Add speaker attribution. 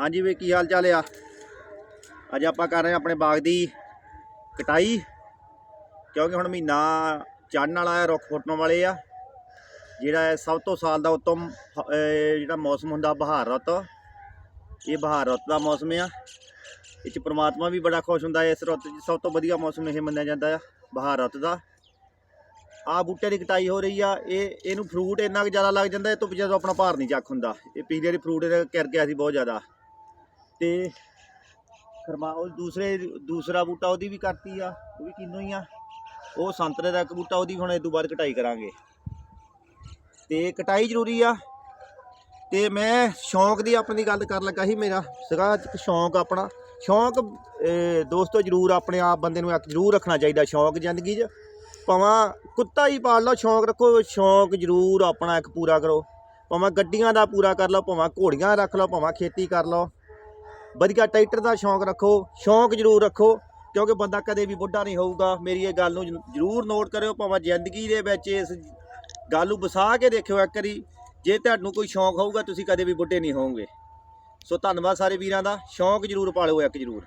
Speaker 1: ਹਾਂਜੀ ਵੀ ਕੀ ਹਾਲ ਚਾਲ ਆ? ਅੱਜ ਆਪਾਂ ਕਰ ਰਹੇ ਹਾਂ ਆਪਣੇ ਬਾਗ ਦੀ ਕਟਾਈ, ਕਿਉਂਕਿ ਹੁਣ ਮਹੀਨਾ ਚੜ੍ਹਨ ਵਾਲਾ ਹੈ, ਰੁੱਖ ਫੁੱਟਣ ਵਾਲੇ ਆ। ਜਿਹੜਾ ਸਭ ਤੋਂ ਸਾਲ ਦਾ ਉੱਤਮ ਹ- ਜਿਹੜਾ ਮੌਸਮ ਹੁੰਦਾ, ਬਹਾਰ ਰੁੱਤ। ਇਹ ਬਹਾਰ ਰੁੱਤ ਦਾ ਮੌਸਮ ਆ। ਇਹ ਚ ਪ੍ਰਮਾਤਮਾ ਵੀ ਬੜਾ ਖੁਸ਼ ਹੁੰਦਾ, ਇਸ ਰੁੱਤ 'ਚ ਸਭ ਤੋਂ ਵਧੀਆ ਮੌਸਮ ਇਹ ਮੰਨਿਆ ਜਾਂਦਾ ਆ, ਬਹਾਰ ਰੁੱਤ ਦਾ। ਆ ਬੂਟੇ ਦੀ ਕਟਾਈ ਹੋ ਰਹੀ ਆ, ਇਹ, ਇਹਨੂੰ ਫਰੂਟ ਇੰਨਾ ਕੁ ਜ਼ਿਆਦਾ ਲੱਗ ਜਾਂਦਾ, ਇਹ ਤੋਂ ਜਦੋਂ ਆਪਣਾ ਭਾਰ ਨਹੀਂ ਚੱਕ ਹੁੰਦਾ। ਇਹ ਪੀਲੇ ਵਾਲੀ ਫਰੂਟ ਕਿਰ ਕਰ ਗਿਆ ਸੀ ਬਹੁਤ ਜ਼ਿਆਦਾ। ਤੇ ਖਰਮਾ ਉਹ ਦੂਸਰੇ, ਦੂਸਰਾ ਬੂਟਾ ਉਹਦੀ ਵੀ ਕਰਤੀ ਆ, ਉਹ ਵੀ ਕਿੰਨੋ ਹੀ ਆ। ਉਹ ਸੰਤਰੇ ਦਾ ਇੱਕ ਬੂਟਾ ਉਹਦੀ ਹੁਣ ਇਹ ਤੋਂ ਬਾਅਦ ਕਟਾਈ ਕਰਾਂਗੇ। ਤੇ ਕਟਾਈ ਜ਼ਰੂਰੀ ਆ। ਤੇ ਮੈਂ ਸ਼ੌਂਕ ਦੀ ਆਪਣੀ ਗੱਲ ਕਰਨ ਲੱਗਾ ਸੀ ਮੇਰਾ, ਸੀਗਾ ਇੱਕ ਸ਼ੌਂਕ ਆਪਣਾ। ਸ਼ੌਂਕ ਦੋਸਤੋ ਜ਼ਰੂਰ ਆਪਣੇ ਆਪ ਬੰਦੇ ਨੂੰ ਇੱਕ ਜ਼ਰੂਰ ਰੱਖਣਾ ਚਾਹੀਦਾ ਸ਼ੌਂਕ ਜ਼ਿੰਦਗੀ 'ਚ। ਭਾਵੇਂ ਕੁੱਤਾ ਹੀ ਪਾਲ ਲਓ, ਸ਼ੌਂਕ ਰੱਖੋ, ਸ਼ੌਂਕ ਜ਼ਰੂਰ ਆਪਣਾ ਇੱਕ ਪੂਰਾ ਕਰੋ। ਭਾਵੇਂ ਗੱਡੀਆਂ ਦਾ ਪੂਰਾ ਕਰ ਲਓ, ਭਾਵੇਂ ਘੋੜੀਆਂ ਰੱਖ ਲਓ, ਭਾਵੇਂ ਖੇਤੀ ਕਰ ਲਓ। ਵਧੀਆ ਟਰੈਕਟਰ ਦਾ ਸ਼ੌਂਕ ਰੱਖੋ, ਸ਼ੌਂਕ ਜ਼ਰੂਰ ਰੱਖੋ, ਕਿਉਂਕਿ ਬੰਦਾ ਕਦੇ ਵੀ ਬੁੱਢਾ ਨਹੀਂ ਹੋਊਗਾ। ਮੇਰੀ ਇਹ ਗੱਲ ਨੂੰ ਜ਼ਰੂਰ ਨੋਟ ਕਰਿਓ, ਭਾਵੇਂ ਜ਼ਿੰਦਗੀ ਦੇ ਵਿੱਚ ਇਸ ਗੱਲ ਨੂੰ ਵਸਾ ਕੇ ਦੇਖਿਓ ਇੱਕ ਵਾਰੀ। ਜੇ ਤੁਹਾਨੂੰ ਕੋਈ ਸ਼ੌਂਕ ਹੋਊਗਾ, ਤੁਸੀਂ ਕਦੇ ਵੀ ਬੁੱਢੇ ਨਹੀਂ ਹੋਵੋਗੇ। ਸੋ ਧੰਨਵਾਦ ਸਾਰੇ ਵੀਰਾਂ ਦਾ, ਸ਼ੌਂਕ ਜ਼ਰੂਰ ਪਾਲਿਓ ਇੱਕ ਜ਼ਰੂਰ।